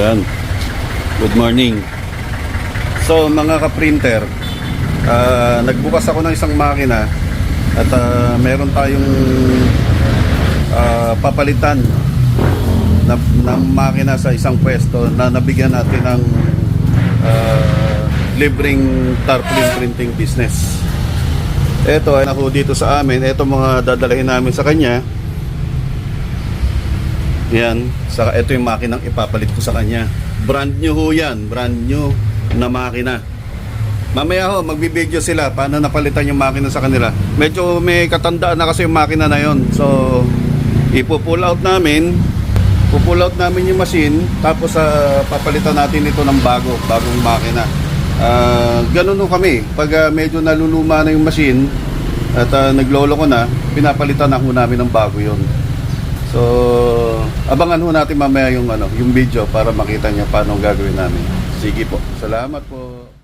Yan. Good morning. So mga ka-printer, ah, nagbukas ako ng isang makina at ah, meron tayong ah, papalitan na, ng makina sa isang pwesto na nabigyan natin ng ah, libreng tarpaulin printing business. Ito ay ako dito sa amin. Ito mga dadalhin namin sa kanya. Yan. Saka ito yung makinang ipapalit ko sa kanya. Brand new ho yan. Brand new na makina. Mamaya ho, magbibideo sila paano napalitan yung makina sa kanila. Medyo may katandaan na kasi yung makina na yon. So, ipo-pull out namin. Pupull out namin yung machine. Tapos, ah, papalitan natin ito ng bago. Bagong makina. Ah, ganun ho kami. Pag ah, medyo naluluma na yung machine at ah, naglolo ko na, pinapalitan na ho namin ng bago yon. So, abangan ho natin mamaya yung ano, yung video para makita niyo paano gagawin namin. Sige po. Salamat po.